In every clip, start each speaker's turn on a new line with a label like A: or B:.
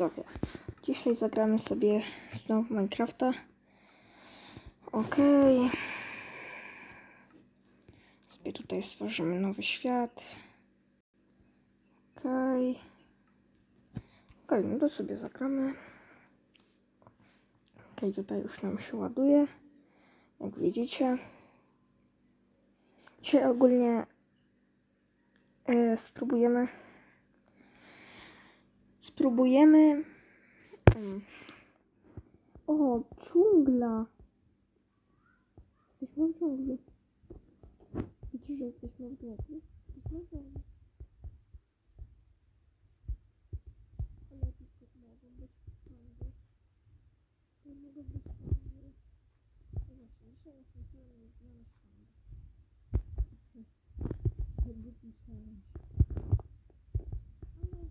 A: widzowie. Dzisiaj zagramy sobie znowu Minecrafta. Okej. Sobie tutaj stworzymy nowy świat. Okej. Okej, no to sobie zagramy. Okej, tutaj już nam się ładuje. Jak widzicie. Dzisiaj ogólnie e, spróbujemy spróbujemy. O, dżungla. Jesteśmy w dżungli. Widzisz, że jesteśmy w dżungli? jesteśmy w dżungli ale jakieś tu mogą być pandy to mogą być pandy no właśnie, dzisiaj na tym samym jest znaleźć pandy Głupi challenge. Ale...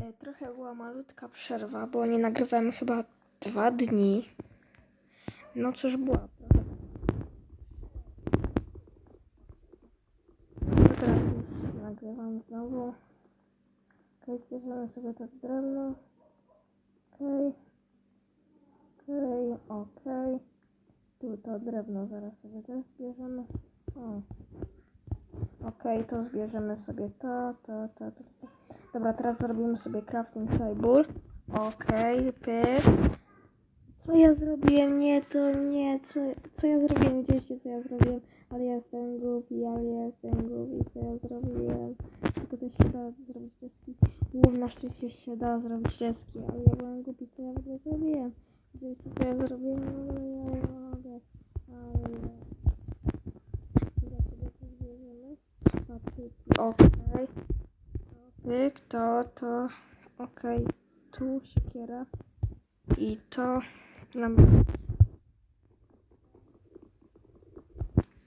A: E, Trochę była malutka przerwa, bo nie nagrywałem chyba dwa dni. No cóż była trochę. No teraz już nagrywam znowu. Okej, zbierzemy sobie tak drewno. Okej. Okej, okej. Tu to drewno zaraz sobie też zbierzemy. O. Okej, to zbierzemy sobie to, to, to, to. Dobra, teraz zrobimy sobie crafting table. Okej, pyk. Co ja zrobiłem? Nie, to nie. Co, co ja zrobiłem? Widzieliście, co ja zrobiłem? Ale ja jestem głupi, ale ja jestem głupi. Co ja zrobiłem? Tylko to się da zrobić deski. Łów na szczęście się da zrobić deski, ale ja byłem głupi. Co ja w ogóle zrobiłem? Widzieliście, co ja zrobiłem? No, ja nie mogę. Ale. Teraz sobie to zbierzemy. Patyki, okej. Pyk, to, to, okej, tu siekiera i to nam...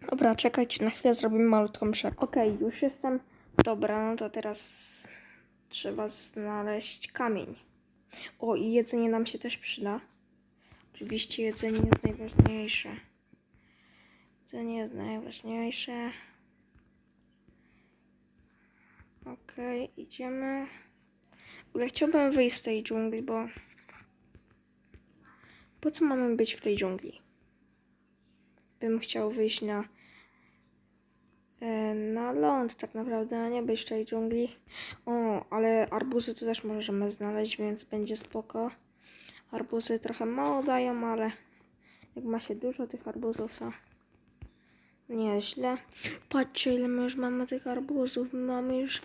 A: Dobra, czekajcie, na chwilę zrobimy malutką przerwę. Okej, już jestem. Dobra, no to teraz trzeba znaleźć kamień. O, i jedzenie nam się też przyda. Oczywiście jedzenie jest najważniejsze. Jedzenie jest najważniejsze. Okej, idziemy. W ogóle chciałbym wyjść z tej dżungli, bo... Po co mamy być w tej dżungli? Bym chciał wyjść na... e, Na ląd tak naprawdę, a nie być w tej dżungli. O, ale arbuzy tu też możemy znaleźć, więc będzie spoko. Arbuzy trochę mało dają, ale jak ma się dużo tych arbuzów, to nieźle. Patrzcie, ile my już mamy tych arbuzów. My mamy już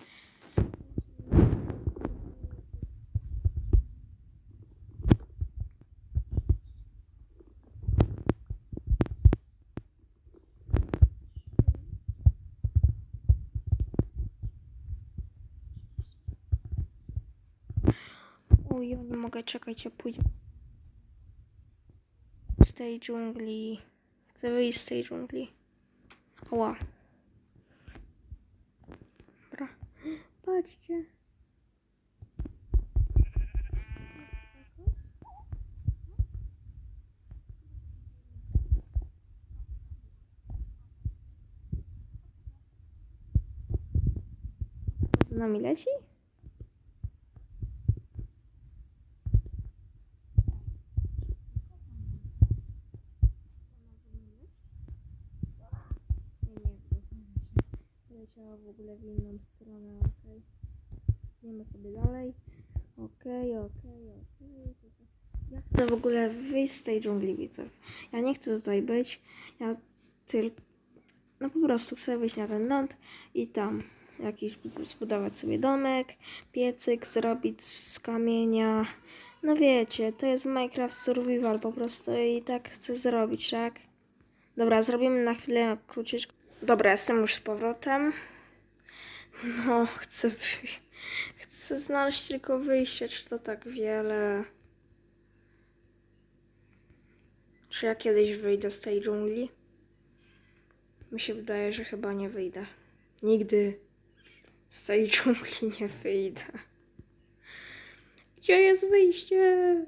A: Uj, ja nie mogę czekać, ja pójdę z tej dżungli. Chcę wyjść z tej dżungli. Ła. Dobra. Patrzcie. Z nami leci? Nie, leciała w ogóle w inną stronę, okej. Idziemy sobie dalej. Okej. to co? Ja chcę w ogóle wyjść z tej dżungli, widzę. Ja nie chcę tutaj być. Ja tylko... No po prostu chcę wyjść na ten ląd i tam jakiś zbudować sobie domek, piecyk zrobić z kamienia. No wiecie, to jest Minecraft Survival po prostu i tak chcę zrobić, tak? Dobra, zrobimy na chwilę króciutko. Dobra, jestem już z powrotem. No, chcę. Chcę znaleźć tylko wyjście, czy to tak wiele. Czy ja kiedyś wyjdę z tej dżungli? Mi się wydaje, że chyba nie wyjdę. Nigdy z tej dżungli nie wyjdę. Gdzie jest wyjście?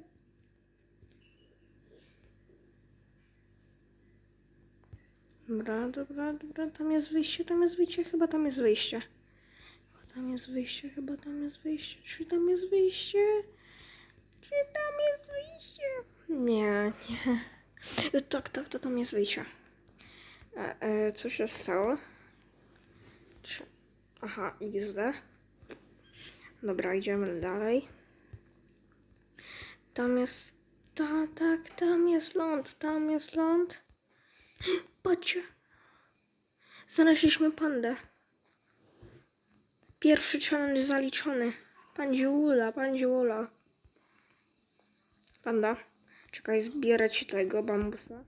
A: Dobra, dobra, dobra, tam jest wyjście, tam jest wyjście, chyba tam jest wyjście. Chyba tam jest wyjście, chyba tam jest wyjście. Czy tam jest wyjście? Czy tam jest wyjście? Nie, nie. E, Tak, tak, to tam jest wyjście. E, e, co się stało? Czy... Aha, XD. Dobra, idziemy dalej. Tam jest... Ta, tak, tam jest ląd, tam jest ląd. Patrzcie. Znaleźliśmy pandę. Pierwszy challenge zaliczony. Pandziula, pandziula. Panda. Czekaj, zbierę ci tego bambusa.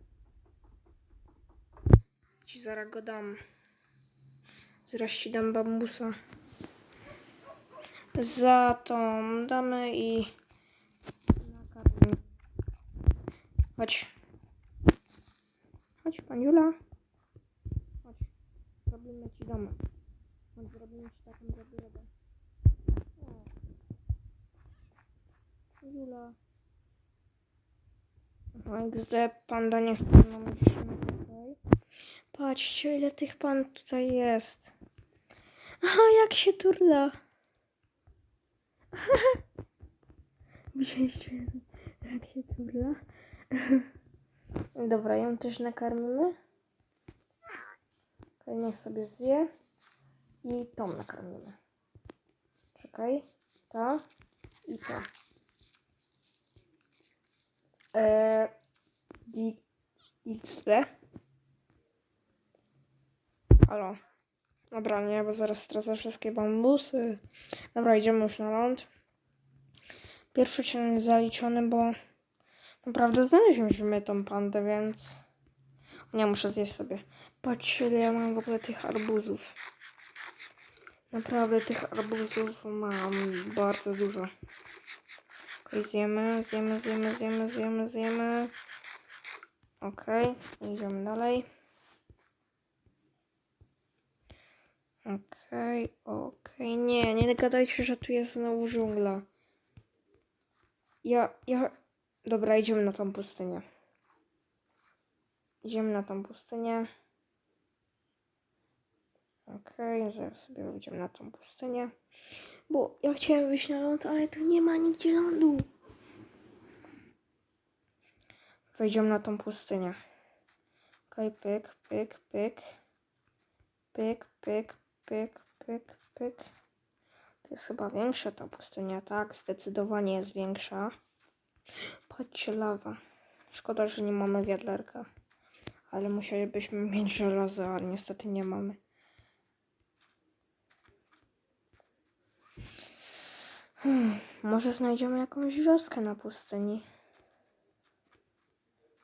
A: Ci zaraz go dam. Zaraz ci dam bambusa. Za tą damy i... Chodź. Chodź, Paniula. Chodź. Zrobimy ci domek. Chodź, zrobimy ci taką. O. Paniula. Aha, XD, panda nie iść na tutaj. Patrzcie, ile tych pan tutaj jest. Aha, jak się turla. Widzieliście, jak się turla? Dobra, ją też nakarmimy. Okej, sobie zje. I tą nakarmimy. Czekaj. Ta i ta. Eee, XD. Halo. Dobra, nie, bo zaraz stracę wszystkie bambusy. Dobra, idziemy już na ląd. Pierwszy challenge zaliczony, bo naprawdę znaleźliśmy tą pandę, więc... Nie, muszę zjeść sobie. Patrzcie, ile ja mam w ogóle tych arbuzów. Naprawdę tych arbuzów mam bardzo dużo. Okej, zjemy, zjemy, zjemy, zjemy, zjemy, zjemy. Idziemy dalej. Okej, okej. Nie, nie gadajcie, że tu jest znowu dżungla. Ja, ja... Dobra, idziemy na tą pustynię. Idziemy na tą pustynię. Okej, zaraz sobie wyjdziemy na tą pustynię. Bo ja chciałem wyjść na ląd, ale tu nie ma nigdzie lądu. Wejdziemy na tą pustynię. Okej, pyk, pyk, pyk. Pyk, pyk, pyk, pyk, pyk. To jest chyba większa ta pustynia, tak? Zdecydowanie jest większa. Patrzcie, lawa. Szkoda, że nie mamy wiadlerka. Ale musielibyśmy mieć żelazo, ale niestety nie mamy. Hmm, może znajdziemy jakąś wioskę na pustyni.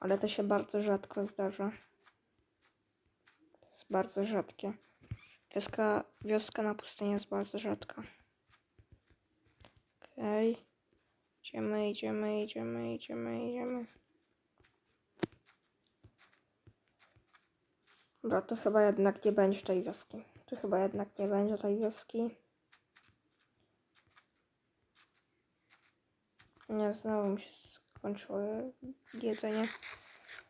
A: Ale to się bardzo rzadko zdarza. To jest bardzo rzadkie. Wioska, wioska na pustyni jest bardzo rzadka. Okej. Idziemy, idziemy, idziemy, idziemy, idziemy. Dobra, to chyba jednak nie będzie tej wioski. To chyba jednak nie będzie tej wioski. Nie, znowu mi się skończyło jedzenie.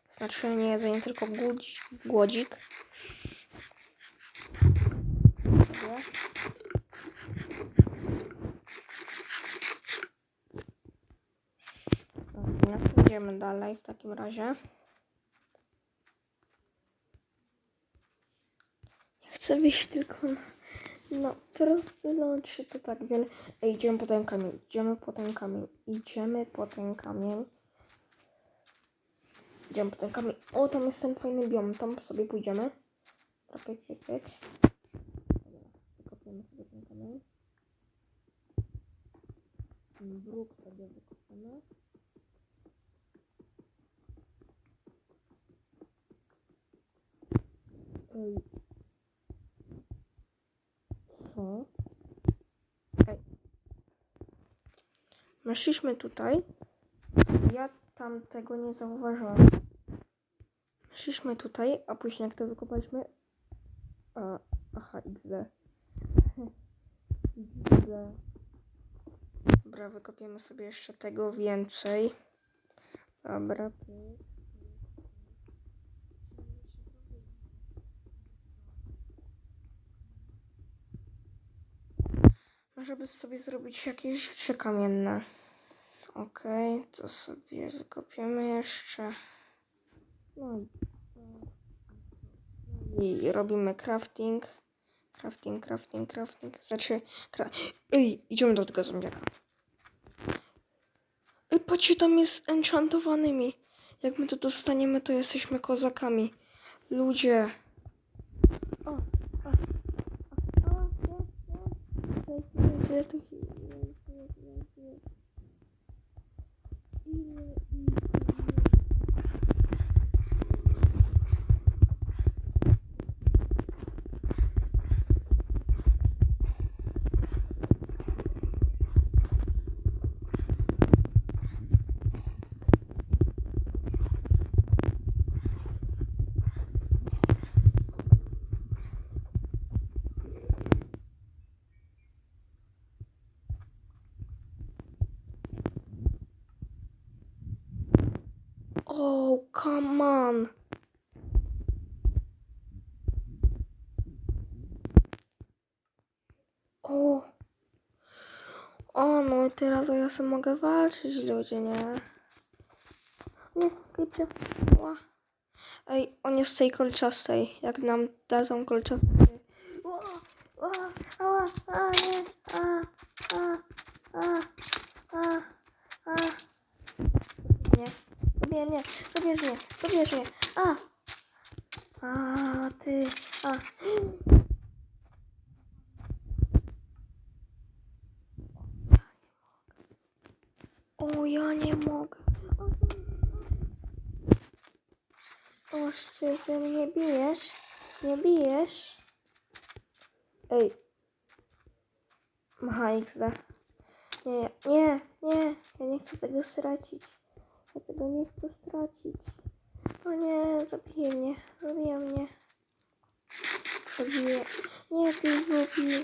A: Znaczy nie jedzenie, tylko głodzik. głodzik. Dobra, Idziemy dalej w takim razie. Ja chcę wyjść tylko na, na prosty ląd, czy to tak wiele. Ej, idziemy po ten kamień, idziemy po ten kamień, idziemy po ten kamień. Idziemy po ten kamień. O, tam jest ten fajny biom, tam sobie pójdziemy. Dobra, pyk, pyk, pyk. Wykopiemy sobie ten kamień. Ten Bruk sobie wykopiemy. Ej. Co? Ej. Weszliśmy tutaj. Ja tam tego nie zauważyłam. Szliśmy tutaj, a później jak to wykopaliśmy... A, aha, XD. XD. Dobra, wykopiemy sobie jeszcze tego więcej. Dobra. Żeby sobie zrobić jakieś rzeczy kamienne. Okej, to sobie wykopiemy jeszcze. No i no robimy crafting. Crafting, crafting, crafting. Znaczy, cra Ej, idziemy do tego zombiaka. Ej, patrzcie, tam jest enchantowanymi. Jak my to dostaniemy, to jesteśmy kozakami. Ludzie. O, o, o, o, jest, jest. Ile tu jest, jest, jest, jest, jest. Ile ich tu jest? Oh, come on. O. Teraz ja sobie mogę walczyć, ludzie, nie? Nie, klipcie. Ła. Ej, on jest z tej kolczastej. Jak nam dadzą kolczastej. Ła, ła, a, nie, a, a, a, a, a. Nie. Zabierz mnie, mnie. A! A, ty, a. ja nie mogę. O, co mi się O, ty, mnie bijesz? Nie bijesz? Ej. Macha XD. Nie, nie, nie, ja nie chcę tego stracić. Ja tego nie chcę stracić. O nie, zabije mnie, zabije mnie. Zabije. Nie, ty głupi.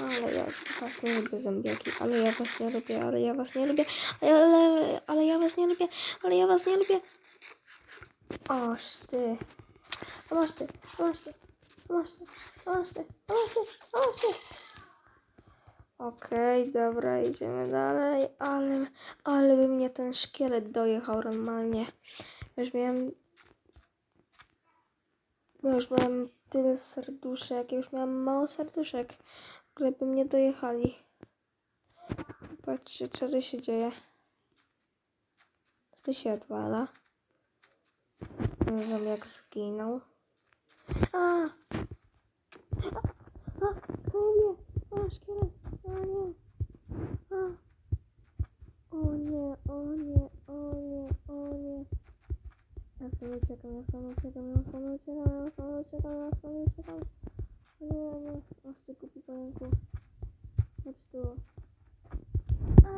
A: Ale ja was nie lubię zombiaki, ale ja was nie lubię, ale ja was nie lubię, ale, ale ja was nie lubię, ale ja was nie lubię. Oż ty. A masz ty, a masz ty, a masz ty, a masz ty, masz ty, masz ty. Okej, dobra, idziemy dalej, ale, ale by mnie ten szkielet dojechał normalnie. Już miałem, już miałem tyle serduszek, już miałem mało serduszek, w ogóle by mnie dojechali. Patrzcie, co tu się dzieje. Tu się odwala? Ten zombiak zginął. A! A! Mnie bije? A, szkielet! O nie! A! O nie, o nie, o nie, o nie. Ja sobie uciekam, ja sobie uciekam, ja sobie uciekam, ja sobie uciekam, ja sobie uciekam. O nie, nie, masz ty kupi pająku. Chodź tu. A, a,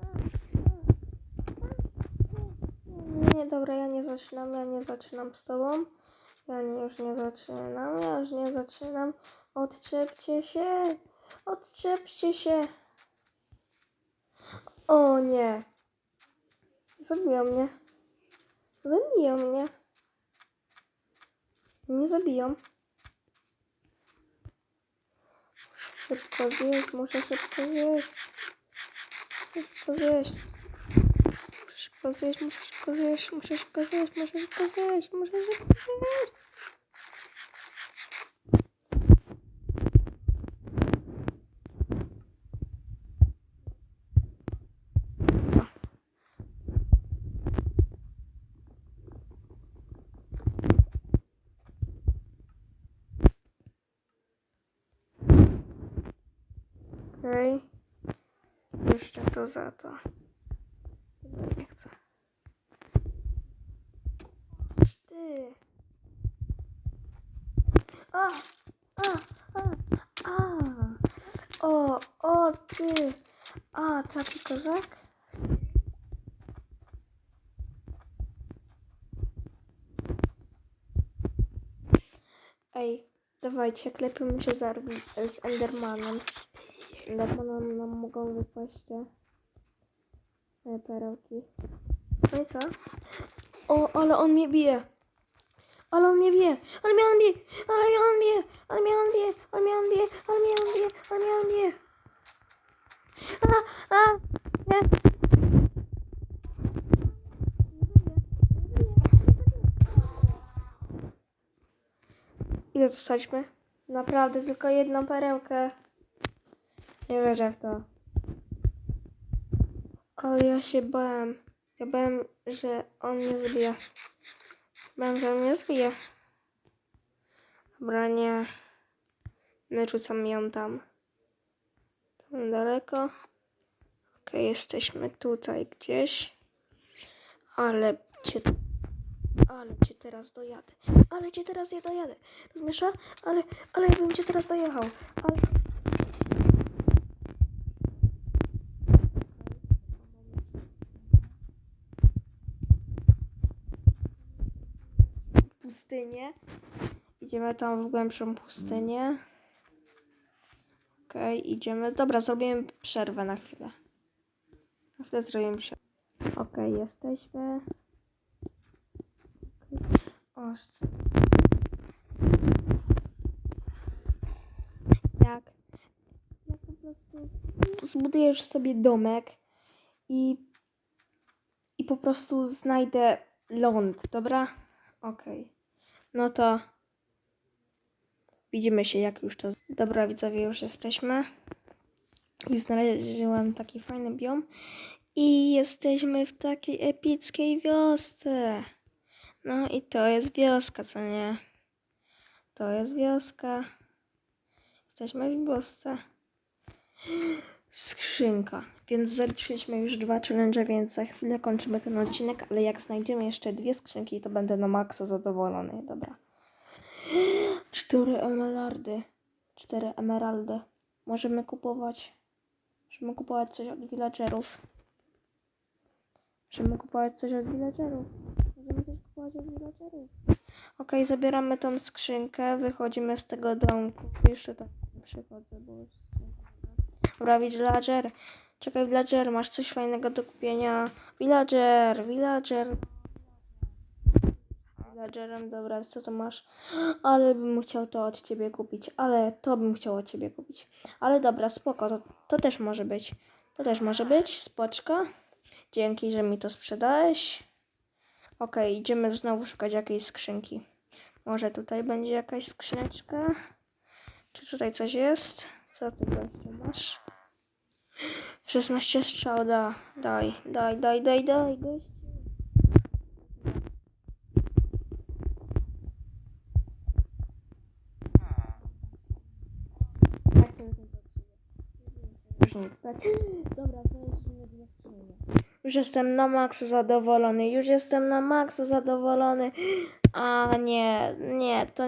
A: a, a, Nie, nie, dobra, ja nie zaczynam, ja nie zaczynam z tobą. Ja nie, już nie zaczynam, ja już nie zaczynam. Odczepcie się! Odczepcie się! O nie! Zabiją mnie. Zabiją mnie. Nie zabiją. Muszę szybko zjeść, muszę szybko zjeść. Szybko zjeść. Szybko zjeść, muszę szybko zjeść, muszę szybko zjeść, muszę szybko zjeść, muszę szybko zjeść. Okej. Jeszcze to za to. Dobra, Nie chcę. Chodź Ty. A, a, a, a. O, o ty. A, taki kozak? Ej, dawajcie, klepiemy się z, z Endermanem. Z Endermanem nam mogą wypaść te perełki. No i co? O, ale on mnie bije. Ale on mnie bije, ale mnie on bije, ale mnie on bije, ale mnie on bije, ale mnie on bije, ale mnie on ale mnie on bije. A, a, nie. Ile dostaliśmy? Naprawdę tylko jedną perełkę. Nie wierzę w to. Ale ja się bałem. Ja bałem, że on mnie zabije. On mnie zabije. Dobra, nie. Wyrzucam ją tam. Tam daleko. Okej, jesteśmy tutaj gdzieś. Ale cię... Ale cię teraz dojadę. Ale cię teraz ja dojadę. Rozumiesz? Ale, ale ja bym cię teraz dojechał. Ale... Pustynię. Idziemy tam w głębszą pustynię. Okej, idziemy. Dobra, zrobimy przerwę na chwilę. Na chwilę zrobimy przerwę. Okej, jesteśmy. Ostrz. Jak? Ja po prostu zbudujesz sobie domek i i po prostu znajdę ląd, dobra? Okej. No to widzimy się jak już to. Dobra, widzowie, już jesteśmy. I znalazłam taki fajny biom. I jesteśmy w takiej epickiej wiosce. No i to jest wioska, co nie? To jest wioska. Jesteśmy w wiosce. Skrzynka. Więc zaliczyliśmy już dwa challenge, więc za chwilę kończymy ten odcinek, ale jak znajdziemy jeszcze dwie skrzynki, to będę na maksa zadowolony. Dobra. Cztery emeraldy. Cztery emeraldy. Możemy kupować. Możemy kupować coś od villagerów. Możemy kupować coś od villagerów. Możemy coś kupować od villagerów. Okej, zabieramy tą skrzynkę, wychodzimy z tego domku. Jeszcze tak przychodzę, bo już. Dobra, villager. Czekaj, villager, masz coś fajnego do kupienia. Villager, villager. Villagerem, dobra, co to masz? Ale bym chciał to od ciebie kupić, ale to bym chciał od ciebie kupić. Ale dobra, spoko, to, to też może być. To też może być, spoczko. Dzięki, że mi to sprzedałeś. Okej, idziemy znowu szukać jakiejś skrzynki. Może tutaj będzie jakaś skrzyneczka? Czy tutaj coś jest? Co ty gościu masz? 16 strzał, da. Daj, daj, daj, daj, daj, gościu. Już? Dobra. Już jestem na maksa zadowolony, już jestem na maksa zadowolony. A nie, nie, to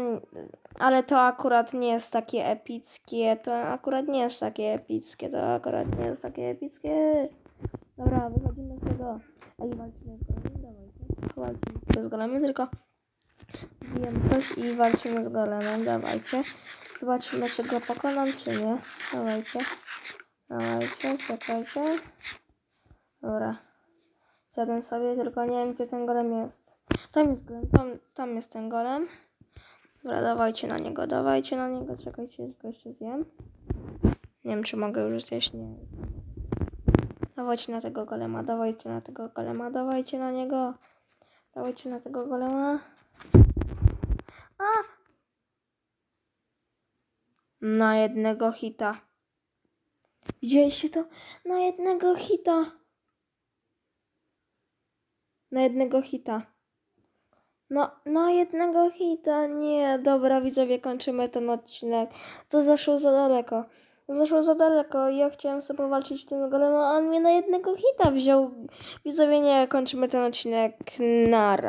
A: ale to akurat nie jest takie epickie, to akurat nie jest takie epickie, to akurat nie jest takie epickie. Dobra, wychodzimy z tego. Ej, walczymy z golemem, dawajcie. Walczymy z golemem, tylko zjem coś i walczymy z golemem, dawajcie. Zobaczymy, czy go pokonam, czy nie. Dawajcie. Dawajcie, czekajcie. Dobra. Zjadłem sobie, tylko nie wiem, gdzie ten golem jest. Tam jest golem, tam, tam jest ten golem. Dobra, dawajcie na niego, dawajcie na niego. Czekajcie, tylko jeszcze zjem. Nie wiem, czy mogę już zjeść, nie. Dawajcie na tego golema, dawajcie na tego golema, dawajcie na niego. Dawajcie na tego golema. A! Na jednego hita. Widzieliście to? Na jednego hita. Na jednego hita. No, na jednego hita. Nie, dobra, widzowie, kończymy ten odcinek. To zaszło za daleko. Zaszło za daleko. Ja chciałem sobie powalczyć w tym golem, a on mnie na jednego hita wziął. Widzowie, nie, kończymy ten odcinek. Nara.